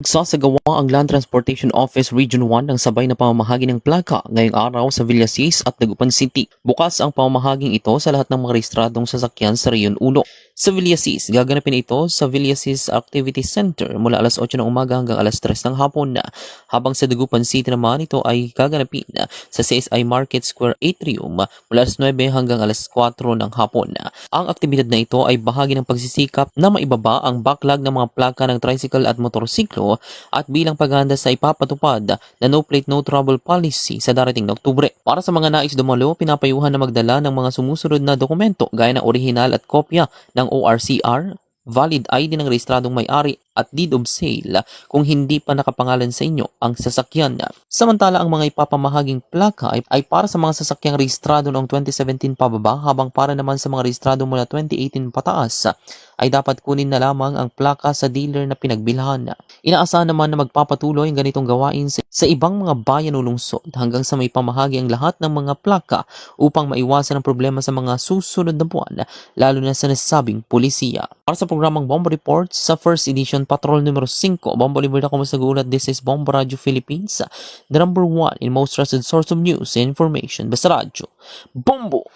Sasagawa ang Land Transportation Office Region 1 ng sabay na pamamahagi ng plaka ngayong araw sa Villasis at Dagupan City. Bukas ang pamamahaging ito sa lahat ng mga rehistradong sasakyan sa Reyon 1. Sa Villasis, gaganapin ito sa Villasis Activity Center mula alas 8 ng umaga hanggang alas 3 ng hapon na. Habang sa Dagupan City naman ito ay gaganapin sa CSI Market Square Atrium mula alas 9 hanggang alas 4 ng hapon na. Ang aktibidad na ito ay bahagi ng pagsisikap na maibaba ang backlog ng mga plaka ng tricycle at motorsiklo at bilang paghahanda sa ipapatupad na no plate no trouble policy sa darating na Oktubre. Para sa mga nais dumalo, pinapayuhan na magdala ng mga sumusunod na dokumento gaya ng orihinal at kopya ng ORCR, valid ID ng rehistradong may-ari at deed of sale kung hindi pa nakapangalan sa inyo ang sasakyan. Samantala, ang mga ipapamahaging plaka ay, ay para sa mga sasakyang rehistrado noong 2017 pababa habang para naman sa mga rehistrado mula 2018 pataas ay dapat kunin na lamang ang plaka sa dealer na pinagbilhan. Inaasahan naman na magpapatuloy ang ganitong gawain sa, sa ibang mga bayan o lungsod hanggang sa may pamahagi ang lahat ng mga plaka upang maiwasan ang problema sa mga susunod na buwan, lalo na sa nasabing polisiya. Para sa programang Bomba Report sa first edition Patrol numero 5, Bomba Libre ako sa gulat. This is Bomba Radio Philippines, the number one in most trusted source of news and information. Basta radyo. Bombo!